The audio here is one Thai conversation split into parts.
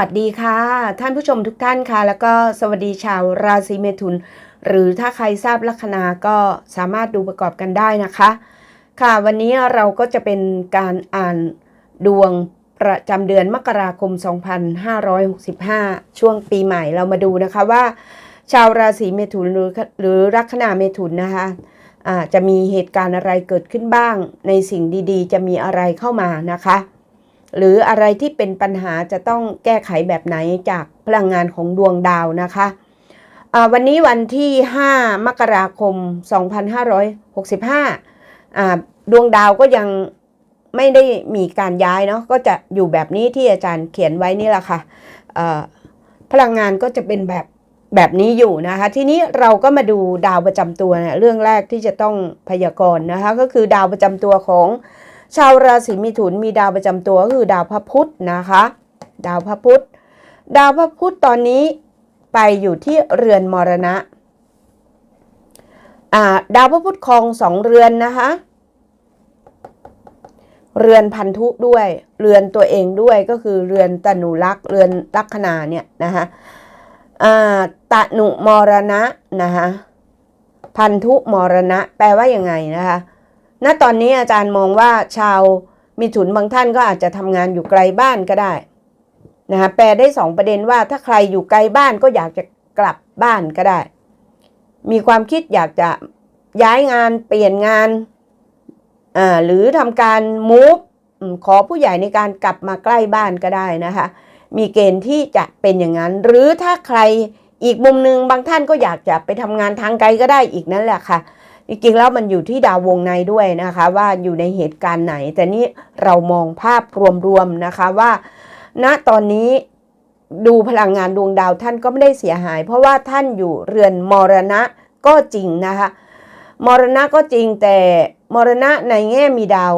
วัสดีค่ะ ท่านผู้ชมทุกท่านค่ะ แล้วก็สวัสดีชาวราศีเมถุน หรือถ้าใครทราบลัคนาก็สามารถดูประกอบกันได้นะคะ ค่ะวันนี้เราก็จะเป็นการอ่านดวงประจำเดือนมกราคม 2565 ช่วงปีใหม่เรามาดูนะคะว่า ชาวราศีเมถุนหรือหรือลัคนาเมถุนนะคะจะมีเหตุการณ์อะไรเกิดขึ้นบ้าง ในสิ่งดีๆ จะมีอะไรเข้ามานะคะ หรืออะไรที่เป็นปัญหาจะต้องแก้ไขแบบไหนจากพลังงานของดวงดาวนะคะวันนี้วันที่ 5 มกราคม 2565 ดวงดาวก็ยังไม่ได้มีการย้ายเนาะก็จะอยู่แบบนี้ที่อาจารย์เขียนไว้นี่แหละค่ะอ่าพลังงานก็จะเป็นแบบแบบนี้อยู่นะคะ ทีนี้เราก็มาดูดาวประจำตัวนะเรื่องแรกที่จะต้องพยากรณ์นะคะ ก็คือดาวประจำตัวของ ชาวราศีมิถุนมีดาวประจำตัวก็คือดาวพระพุธนะคะ ดาวพระพุธดาวพระพุธตอนนี้ไปอยู่ที่เรือนมรณะาดาวพระพุธครองสองเรือนนะคะ เรือนพันธุด้วย เรือนตัวเองด้วยก็คือเรือนตนุลักษ์เรือนลัคนาเนี่ยนะคะอ่าตนุมรณะนะคะพันธุมรณะ แปลว่ายังไงนะคะ ณตอนนี้อาจารย์มองว่าชาวมีถุนบางท่านก็อาจจะทำงานอยู่ไกลบ้านก็ได้นะคะแปลได้สองประเด็นว่าถ้าใครอยู่ไกลบ้านก็อยากจะกลับบ้านก็ได้ มีความคิดอยากจะย้ายงานเปลี่ยนงานอ่าหรือทำการมูฟขอผู้ใหญ่ในการกลับมาใกล้บ้านก็ได้นะคะ มีเกณฑ์ที่จะเป็นอย่างนั้น หรือถ้าใครอีกมุมหนึ่งบางท่านก็อยากจะไปทำงานทางไกลก็ได้อีกนั่นแหละค่ะ จริงๆแล้วมันอยู่ที่ดาววงในด้วยนะคะ ว่าอยู่ในเหตุการณ์ไหน แต่นี่เรามองภาพรวมๆนะคะว่า ณตอนนี้ดูพลังงานดวงดาวท่านก็ไม่ได้เสียหาย เพราะว่าท่านอยู่เรือนมรณะก็จริงนะคะ มรณะก็จริงแต่มรณะในแง่มีดาว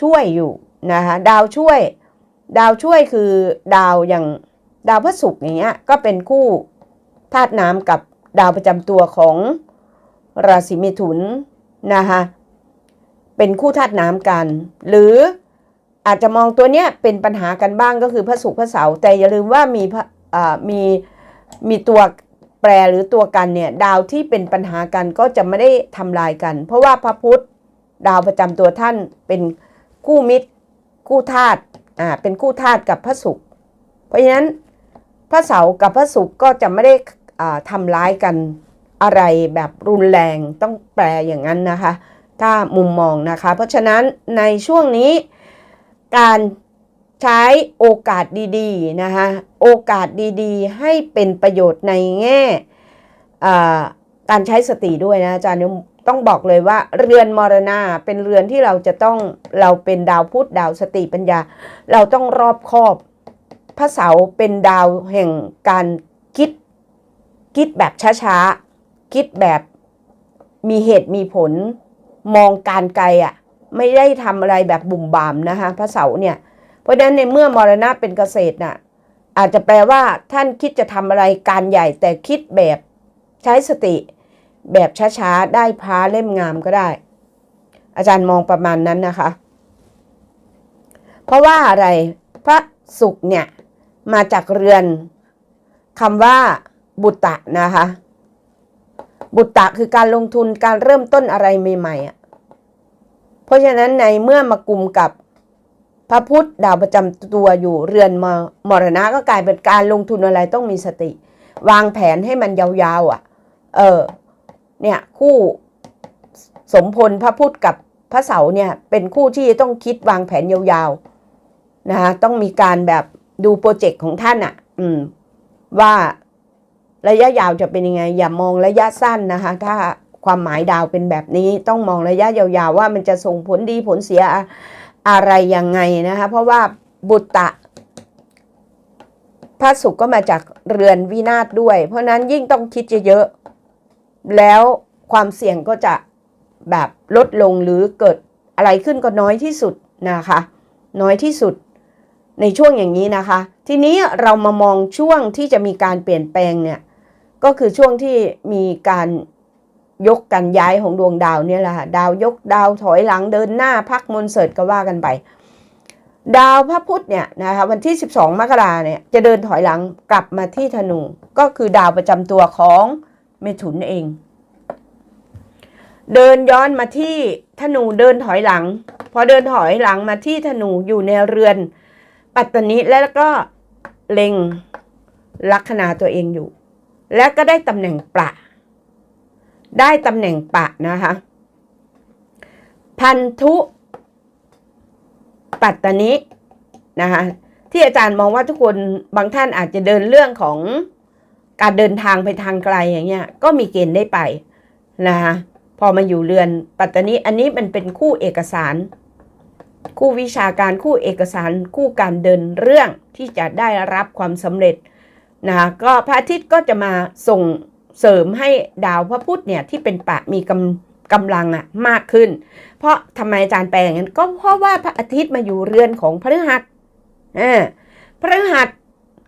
ช่วยอยู่นะคะดาวช่วย ดาวช่วยคือดาวอย่างดาวพระศุกร์อย่างเงี้ยก็เป็นคู่ธาตุน้ำกับดาวประจำตัวของ ราศีเมถุนนะคะเป็นคู่ธาตุน้ำกัน หรืออาจจะมองตัวเนี้ยเป็นปัญหากันบ้างก็คือพระศุกร์พระเสาร์แต่อย่าลืมว่ามีมีมีตัวแปรหรือตัวกันเนี่ยดาวที่เป็นปัญหากันก็จะไม่ได้ทำลายกัน เพราะว่าพระพุธดาวประจำตัวท่านเป็นคู่มิตรคู่ธาตุอ่าเป็นคู่ธาตุกับพระศุกร์เพราะฉะนั้นพระเสาร์กับพระศุกร์ก็จะไม่ได้อ่าทำร้ายกัน อะไรแบบรุนแรงต้องแปลอย่างนั้นนะคะ ถ้ามุมมองนะคะ เพราะฉะนั้นในช่วงนี้การใช้โอกาสดีๆนะคะโอกาสดีๆ ให้เป็นประโยชน์ในแง่การใช้สติด้วยนะอาจารย์ต้องบอกเลยว่าเรือนมรณะเป็นเรือนที่เราจะต้องเราเป็นดาวพุธดาวสติปัญญา เราต้องรอบคอบพระเสาเป็นดาวแห่งการคิดคิดแบบช้าๆ คิดแบบมีเหตุมีผลมองการไกลอะ่ะ ไม่ได้ทำอะไรแบบบุ่มบามนะคะพระเสาเนี่ย เพราะฉะนั้นในเมื่อมรณะเป็นเกษตรน่ะอาจจะแปลว่าท่านคิดจะทำอะไรการใหญ่แต่คิดแบบใช้สติ แบบช้าๆ ได้พาเล่มงามก็ได้ อาจารย์มองประมาณนั้นนะคะ เพราะว่าอะไรพระศุกเนี่ย มาจากเรือนคำว่าบุตตะนะคะ บุตตะคือการลงทุนการเริ่มต้นอะไรใหม่ๆอะเพราะฉะนั้นในเมื่อมากลุ่มกับพระพุทธดาวประจำตัวอยู่เรือนมมรณะก็กลายเป็นการลงทุนอะไรต้องมีสติ วางแผนให้มันยาวๆอะ เออ เนี่ยคู่สมพลพระพุธกับพระเสาเนี่ยเป็นคู่ที่ต้องคิดวางแผนยาวๆนะคะต้องมีการแบบดูโปรเจกต์ของท่านอะ อืม ว่า ระยะยาวจะเป็นยังไง อย่ามองระยะสั้นนะคะ ถ้าความหมายดาวเป็นแบบนี้ต้องมองระยะยาวๆว่ามันจะส่งผลดีผลเสียอะไรยังไงนะคะ เพราะว่าบุตตะพระศุกร์ก็มาจากเรือนวินาศด้วย เพราะนั้นยิ่งต้องคิดเยอะๆแล้วความเสี่ยงก็จะแบบลดลงหรือเกิดอะไรขึ้นก็น้อยที่สุดนะคะ น้อยที่สุดในช่วงอย่างนี้นะคะ ทีนี้เรามามองช่วงที่จะมีการเปลี่ยนแปลงเนี่ย ก็คือช่วงที่มีการยกกันย้ายของดวงดาวเนี่ยแหละค่ะดาวยกดาวถอยหลังเดินหน้าพักมนเสริฐก็ว่ากันไป ดาวพระพุธเนี่ยนะคะวันที่ 12 มกราเนี่ยจะเดินถอยหลังกลับมาที่ธนู ก็คือดาวประจำตัวของเมถุนเอง เดินย้อนมาที่ธนูเดินถอยหลัง พอเดินถอยหลังมาที่ธนูอยู่ในเรือน ปัตตนิแล้วก็เล็งลัคนาตัวเองอยู่ และก็ได้ตำแหน่งประ ได้ตำแหน่งปะนะคะ พันธุปัตตนินะคะที่อาจารย์มองว่าทุกคนบางท่านอาจจะเดินเรื่องของการเดินทางไปทางไกลอย่างเงี้ย ก็มีเกณฑ์ได้ไปนะคะพอมาอยู่เรือนปัตตนิอันนี้มันเป็นคู่เอกสาร คู่วิชาการคู่เอกสาร คู่การเดินเรื่องที่จะได้รับความสำเร็จ นะคะก็พระอาทิตย์ก็จะมาส่งเสริมให้ดาวพระพุธเนี่ยที่เป็นปะมีกำกำลังอะมากขึ้น เพราะทำไมอาจารย์แปลอย่างนั้นก็เพราะว่าพระอาทิตย์มาอยู่เรือนของพฤหัสอ่าพฤหัส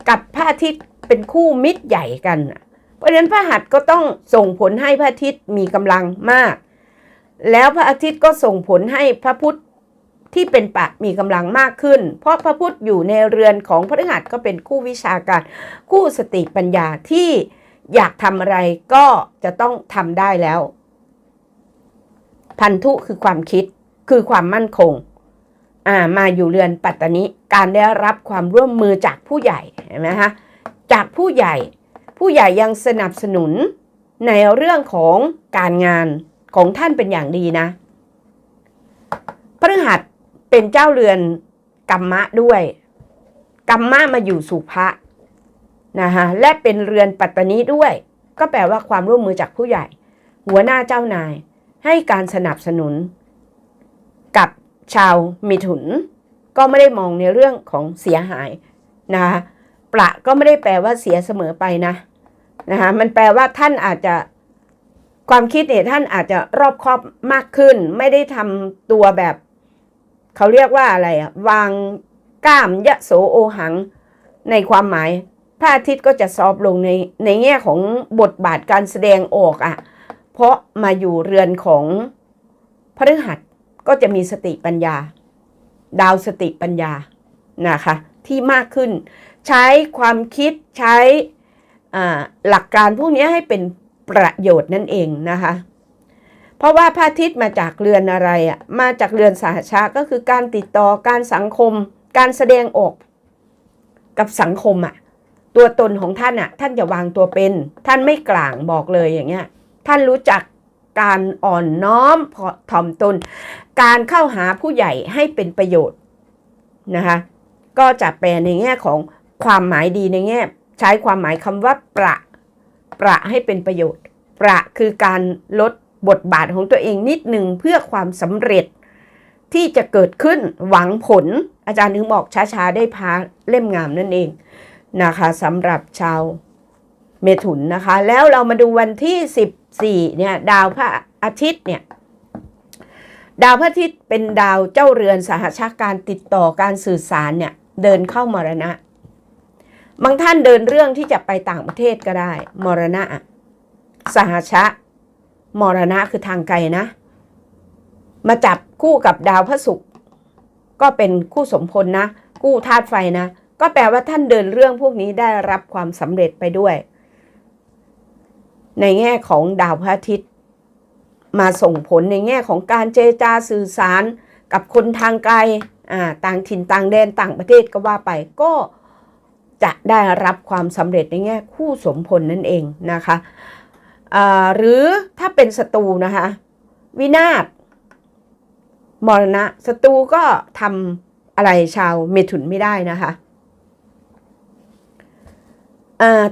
กับพระอาทิตย์เป็นคู่มิตรใหญ่กัน เพราะฉะนั้นพระหัสก็ต้องส่งผลให้พระอาทิตย์มีกำลังมาก แล้วพระอาทิตย์ก็ส่งผลให้พระพุธ ที่เป็นปะมีกำลังมากขึ้น เพราะพระพุทธอยู่ในเรือนของพระฤหัสก็เป็นคู่วิชาการ คู่สติปัญญาที่อยากทำอะไรก็จะต้องทำได้แล้ว พันธุคือความคิดคือความมั่นคงอ่ามาอยู่เรือนปัตตานิการได้รับความร่วมมือจากผู้ใหญ่เห็นไหมฮะจากผู้ใหญ่ ผู้ใหญ่ยังสนับสนุนในเรื่องของการงานของท่านเป็นอย่างดีนะพฤหัส เป็นเจ้าเรือนกัมมะด้วยกัมมะมาอยู่สุภะนะคะและเป็นเรือนปัตตานีด้วย ก็แปลว่าความร่วมมือจากผู้ใหญ่ หัวหน้าเจ้านาย ให้การสนับสนุน กับชาวมิถุน ก็ไม่ได้มองในเรื่องของเสียหายนะคะประก็ไม่ได้แปลว่าเสียเสมอไปนะนะคะมันแปลว่าท่านอาจจะความคิดเนี่ยท่านอาจจะรอบคอบมากขึ้น ไม่ได้ทำตัวแบบ เขาเรียกว่าอะไรอะวางก้ามยะโสโอหัง ในความหมายพระอาทิตย์ก็จะซอฟต์ลงในในแง่ของบทบาทการแสดงออกอะเพราะมาอยู่เรือนของพฤหัสก็จะมีสติปัญญา ดาวสติปัญญานะคะที่มากขึ้น ใช้ความคิดใช้หลักการพวกนี้ให้เป็นประโยชน์นั่นเองนะคะ เพราะว่าพระอาทิตย์มาจากเรือนอะไรอะ่ะมาจากเรือนสหชาก็คือการติดต่อการสังคม การแสดงออกกับสังคมอะ่ะตัวตนของท่านอะ่ะท่านจะวางตัวเป็น ท่านไม่กลางบอกเลยอย่างเงี้ยท่านรู้จักการอ่อนน้อมถ่อมตน การเข้าหาผู้ใหญ่ให้เป็นประโยชน์นะคะก็จะแปลในแง่ของความหมายดีในแง่ ใช้ความหมายคำว่าประ ประให้เป็นประโยชน์ ประคือการลด บทบาทของตัวเองนิดหนึ่งเพื่อความสำเร็จ ที่จะเกิดขึ้นหวังผลอาจารย์ถึงบอกช้าๆได้พาเล่มงามนั่นเองนะคะสำหรับชาวเมถุนนะคะ แล้วเรามาดูวันที่ 14เนี่ยดาวพระอาทิตย์เนี่ยดาวพระอาทิตย์เป็นดาวเจ้าเรือนสหชาการติดต่อการสื่อสารเนี่ยเดินเข้ามรณะ บางท่านเดินเรื่องที่จะไปต่างประเทศก็ได้ มรณะ สหชะ มรณะคือทางไกลนะ มาจับคู่กับดาวพระศุกร์ก็เป็นคู่สมพลนะ คู่ธาตุไฟนะ ก็แปลว่าท่านเดินเรื่องพวกนี้ได้รับความสำเร็จไปด้วย ในแง่ของดาวพระอาทิตย์ มาส่งผลในแง่ของการเจรจาสื่อสารกับคนทางไกลต่างถิ่นต่างแดนต่างประเทศก็ว่าไปก็จะได้รับความสำเร็จในแง่คู่สมพลนั่นเองนะคะ หรือถ้าเป็นศัตรูนะคะ วินาศมรณะศัตรูก็ทำอะไรชาวเมถุนไม่ได้นะคะ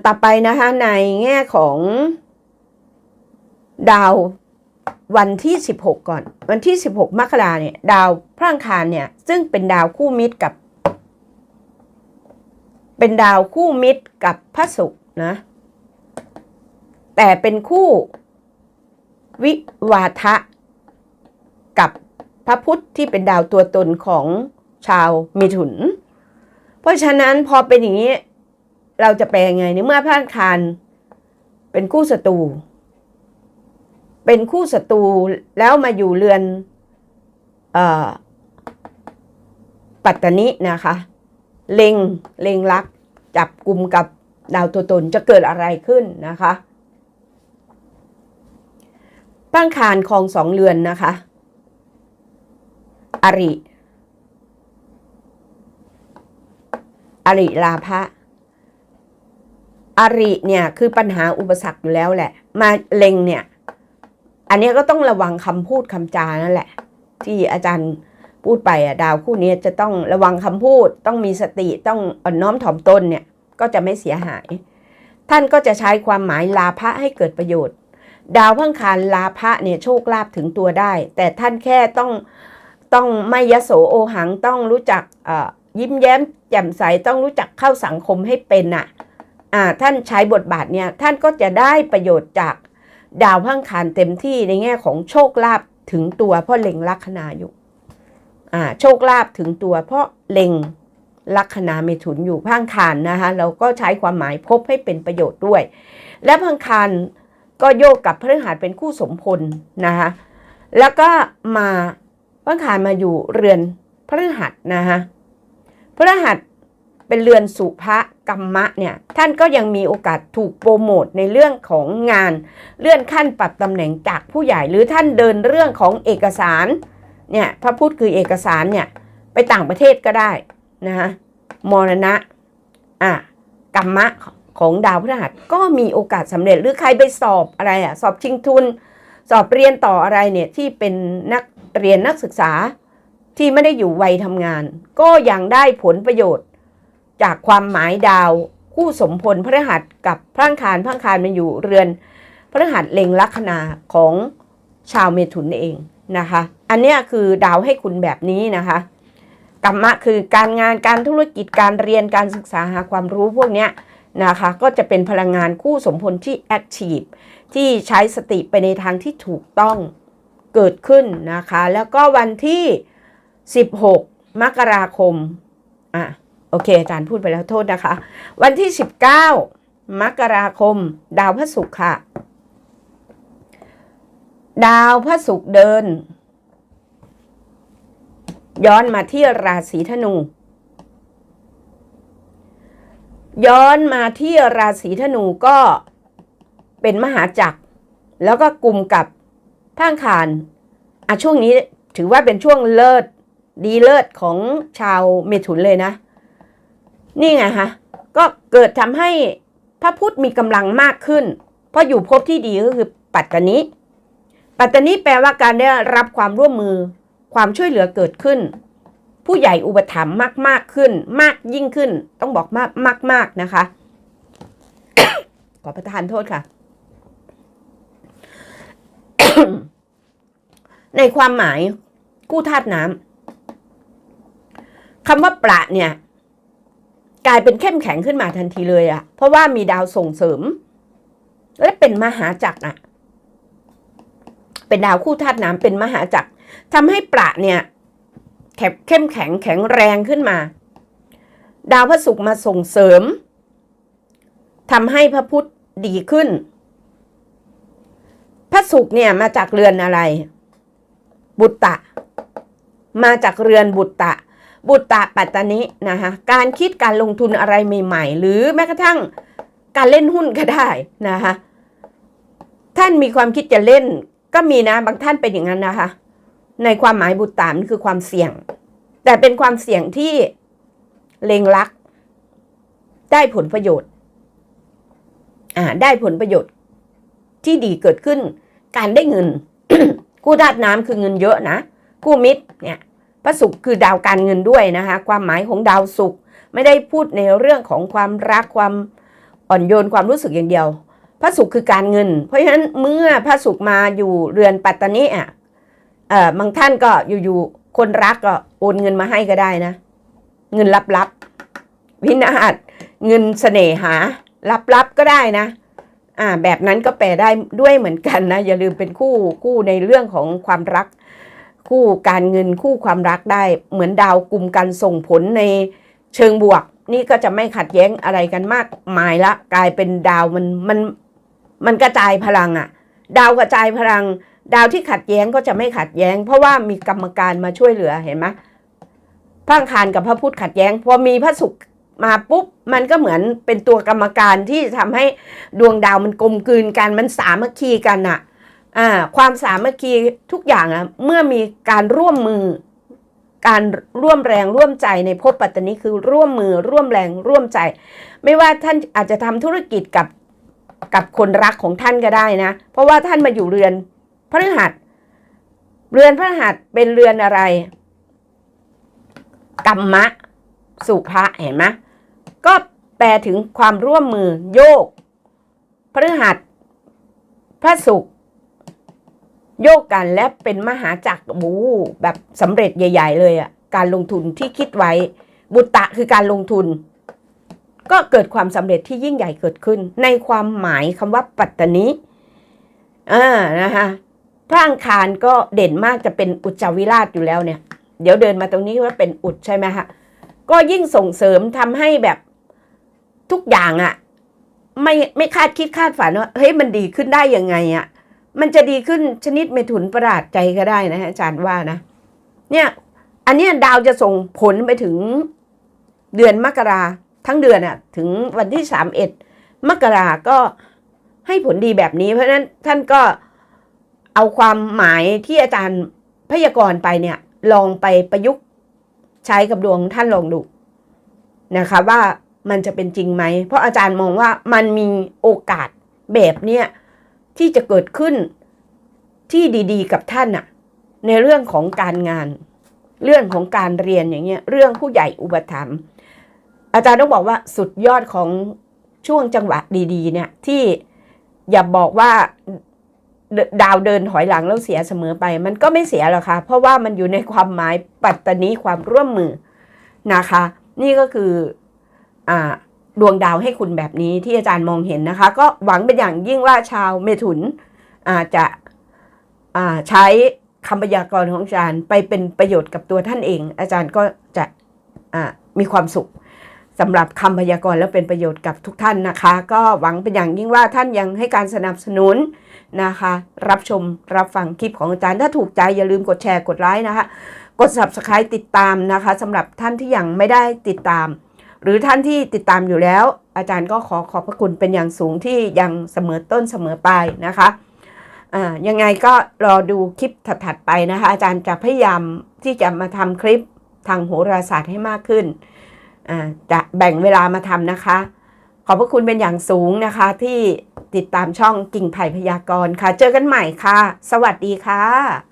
ต่อไปนะคะในแง่ของดาววันที่ 16 ก่อน วันที่ 16 มกราเนี่ย ดาวพระอังคารเนี่ย ซึ่งเป็นดาวคู่มิตรกับ เป็นดาวคู่มิตรกับพระศุกร์นะ แต่เป็นคู่วิวาทะ กับพระพุธที่เป็นดาวตัวตนของชาวมิถุน เพราะฉะนั้นพอเป็นอย่างนี้เราจะแปลยังไงในเมื่อพระอังคารเป็นคู่ศัตรูเป็นคู่ศัตรูแล้วมาอยู่เรือนอปัตตนินะคะ เล็งเล็งรักจับกลุ่มกับดาวตัวตนจะเกิดอะไรขึ้นนะคะ ตั้งคารคลองสองเรือนนะคะ อริ อริลาภะอริเนี่ยคือปัญหาอุปสรรคอยู่แล้วแหละ มาเล็งเนี่ย อันนี้ก็ต้องระวังคำพูดคำจานั่นแหละ ที่อาจารย์พูดไปอะดาวคู่นี้จะต้องระวังคำพูด ต้องมีสติต้องอ่อนน้อมถ่อมตนเนี่ยก็จะไม่เสียหาย ท่านก็จะใช้ความหมายลาภะให้เกิดประโยชน์ ดาวพังคารลาภะเนี่ยโชคลาภถึงตัวได้ แต่ท่านแค่ต้องต้องไม่ยโสโอหังต้องรู้จักยิ้มแย้มแจ่มใสต้องรู้จักเข้าสังคมให้เป็นน่ะอ่าท่านใช้บทบาทเนี่ยท่านก็จะได้ประโยชน์จากดาวพังคารเต็มที่ในแง่ของโชคลาภถึงตัวเพราะเล็งลัคนาอยู่อ่าโชคลาภถึงตัวเพราะเล็งลัคนาเมถุนอยู่พังคารนะคะเราก็ใช้ความหมายพบให้เป็นประโยชน์ด้วย และพังคาร ก็โยกกับพฤหัสเป็นคู่สมพลนะคะแล้วก็มาพังคารมาอยู่เรือนพฤหัสนะคะพฤหัสเป็นเรือนสุภะกรรมะเนี่ยท่านก็ยังมีโอกาสถูกโปรโมทในเรื่องของงาน เลื่อนขั้นปรับตำแหน่งจากผู้ใหญ่หรือท่านเดินเรื่องของเอกสารเนี่ยพระพุทธคือเอกสารเนี่ยไปต่างประเทศก็ได้นะคะมรณะอะกรรมะ ของดาวพฤหัสก็มีโอกาสสำเร็จหรือใครไปสอบอะไรอะสอบชิงทุน สอบเรียนต่ออะไรเนี่ยที่เป็นนักเรียนนักศึกษาที่ไม่ได้อยู่วัยทำงาน ก็ยังได้ผลประโยชน์ จากความหมายดาวคู่สมพลพฤหัสกับพระอังคารพระอังคารมันอยู่เรือนพฤหัสเล็งลัคนาของชาวเมถุนเองนะคะ อันนี้คือดาวให้คุณแบบนี้นะคะกรรมะคือการงานการธุรกิจการเรียนการศึกษาหาความรู้พวกเนี้ย นะคะ ก็จะเป็นพลังงานคู่สมพลที่แอคทีฟที่ใช้สติไปในทางที่ถูกต้องเกิดขึ้นนะคะ แล้วก็วันที่ 16 มกราคมอะโอเคอาจารย์พูดไปแล้วโทษนะคะ วันที่ 19 มกราคม ดาวพระศุกร์ค่ะ ดาวพระศุกร์เดิน ย้อนมาที่ราศีธนู ย้อนมาที่ราศีธนูก็เป็นมหาจักร แล้วก็กลุ่มกับพังคารอะช่วงนี้ถือว่าเป็นช่วงเลิศดีเลิศของชาวเมถุนเลยนะ นี่ไงฮะก็เกิดทำให้พระพุธมีกำลังมากขึ้น เพราะอยู่ภพที่ดีก็คือปัตตนิปัตตนิแปลว่าการได้รับความร่วมมือความช่วยเหลือเกิดขึ้น ผู้ใหญ่อุปถัมภ์มากมากขึ้น มากยิ่งขึ้น ต้องบอกมากมากมากนะคะ ขอประทานโทษค่ะ ในความหมายกู้ธาตุน้ำคำว่าประเนี่ย กลายเป็นเข้มแข็งขึ้นมาทันทีเลยอะเพราะว่ามีดาวส่งเสริม และเป็นมหาจักรอะเป็นดาวคู่ธาตุน้ำเป็นมหาจักรทำให้ประเนี่ย เข้มแข็งแข็งแรงขึ้นมา ดาวพระศุกร์มาส่งเสริมทำให้พระพุธดีขึ้น พระศุกร์เนี่ยมาจากเรือนอะไร บุตตะ มาจากเรือนบุตตะ บุตตะปัตตานินะคะการคิดการลงทุนอะไรใหม่ ๆ หรือแม้กระทั่งการเล่นหุ้นก็ได้นะคะท่านมีความคิดจะเล่นก็มีนะบางท่านเป็นอย่างนั้นนะคะ ในความหมายบุตตามนคือความเสี่ยง แต่เป็นความเสี่ยงที่เลงลัก ได้ผลประโยชน์อ่าได้ผลประโยชน์ ที่ดีเกิดขึ้น การได้เงินกู้ธาตุน้ำคือเงินเยอะนะกู้มิตรเนี่ยพระศุกร์คือดาวการเงินด้วยนะคะ ความหมายของดาวศุกร์ไม่ได้พูดในเรื่องของความรักความอ่อนโยนความรู้สึกอย่างเดียว พระศุกร์คือการเงิน เพราะฉะนั้นเมื่อพระศุกร์มาอยู่เรือนปัตตานีอะ เอ่อบางท่านก็อยู่ๆคนรักก็โอนเงินมาให้ก็ได้นะ เงินลับๆวินาศเงินเสน่หาลับๆก็ได้นะ อ่า แบบนั้นก็แปลได้ด้วยเหมือนกันนะ อย่าลืมเป็นคู่คู่ในเรื่องของความรัก คู่การเงินคู่ความรักได้ เหมือนดาวกลุ่มกันส่งผลในเชิงบวก นี่ก็จะไม่ขัดแย้งอะไรกันมากมายละ กลายเป็นดาวมันมันมันกระจายพลังอะดาวกระจายพลัง ดาวที่ขัดแย้งก็จะไม่ขัดแย้ง เพราะว่ามีกรรมการมาช่วยเหลือเห็นไหมพระอังคารกับพระพุธขัดแย้ง พอมีพระศุกร์มาปุ๊บมันก็เหมือนเป็นตัวกรรมการที่ทำให้ดวงดาวมันกลมกลืนกันมันสามัคคีกันอะอ่าความสามัคคีทุกอย่างอะเมื่อมีการร่วมมือ การร่วมแรงร่วมใจในภพปัตตานีคือร่วมมือร่วมแรงร่วมใจ ไม่ว่าท่านอาจจะทำธุรกิจกับกับคนรักของท่านก็ได้นะ เพราะว่าท่านมาอยู่เรือน พฤหัส เรือนพฤหัสเป็นเรือนอะไร กรรมะ สุภะเห็นไหมก็แปลถึงความร่วมมือโยก พฤหัส พระศุกร์โยกกันและเป็นมหาจักรบูแบบสำเร็จใหญ่ ๆ เลยอะ่ะการลงทุนที่คิดไว้ บุตตะคือการลงทุน ก็เกิดความสำเร็จที่ยิ่งใหญ่เกิดขึ้น ในความหมายคำว่าปัตตานิอ่านะคะ พระอังคารก็เด่นมากจะเป็นอุจจาวิราชอยู่แล้วเนี่ย เดี๋ยวเดินมาตรงนี้ว่าเป็นอุดใช่ไหมคะก็ยิ่งส่งเสริมทำให้แบบทุกอย่างอะไม่ไม่คาดคิดคาดฝันว่าเฮ้ยมันดีขึ้นได้ยังไงอะมันจะดีขึ้นชนิดไม่ถุนประหลาดใจก็ได้นะอาจารย์ว่านะ เนี่ย อันนี้ดาวจะส่งผลไปถึงเดือนมกราทั้งเดือนอะถึงวันที่สามเอ็ดมกราก็ให้ผลดีแบบนี้เพราะฉะนั้นท่านก็ เอาความหมายที่อาจารย์พยากรณ์ไปเนี่ย ลองไปประยุกต์ใช้กับดวงท่านลองดูนะคะว่ามันจะเป็นจริงไหม เพราะอาจารย์มองว่ามันมีโอกาสแบบเนี้ยที่จะเกิดขึ้นที่ดีๆ กับท่านอะในเรื่องของการงาน เรื่องของการเรียนอย่างเงี้ย เรื่องผู้ใหญ่อุปถัมภ์อาจารย์ต้องบอกว่าสุดยอดของช่วงจังหวะดี ๆ เนี่ยที่อย่าบอกว่า ดาวเดินถอยหลังแล้วเสียเสมอไป มันก็ไม่เสียหรอกค่ะ เพราะว่ามันอยู่ในความหมายปัตตานีความร่วมมือนะคะ นี่ก็คืออดวงดาวให้คุณแบบนี้ที่อาจารย์มองเห็นนะคะ ก็หวังเป็นอย่างยิ่งว่าชาวเมถุนอาจะใช้คำพยากรณ์ของอาจารย์ไปเป็นประโยชน์กับตัวท่านเอง อาจารย์ก็จะมีความสุข สำหรับคำพยากรณ์แล้วเป็นประโยชน์กับทุกท่านนะคะ ก็หวังเป็นอย่างยิ่งว่าท่านยังให้การสนับสนุนนะคะ รับชมรับฟังคลิปของอาจารย์ถ้าถูกใจอย่าลืมกดแชร์กดไลค์นะคะ กด subscribe ติดตามนะคะสำหรับท่านที่ยังไม่ได้ติดตาม หรือท่านที่ติดตามอยู่แล้ว อาจารย์ก็ขอขอบพระคุณเป็นอย่างสูงที่ยังเสมอต้นเสมอปลายนะคะอ่ายังไงก็รอดูคลิปถัดๆไปนะคะ อาจารย์จะพยายามที่จะมาทำคลิปทางโหราศาสตร์ให้มากขึ้น จะแบ่งเวลามาทำนะคะ ขอบพระคุณเป็นอย่างสูงนะคะ ที่ติดตามช่องกิ่งไผ่พยากรณ์ค่ะ เจอกันใหม่ค่ะ สวัสดีค่ะ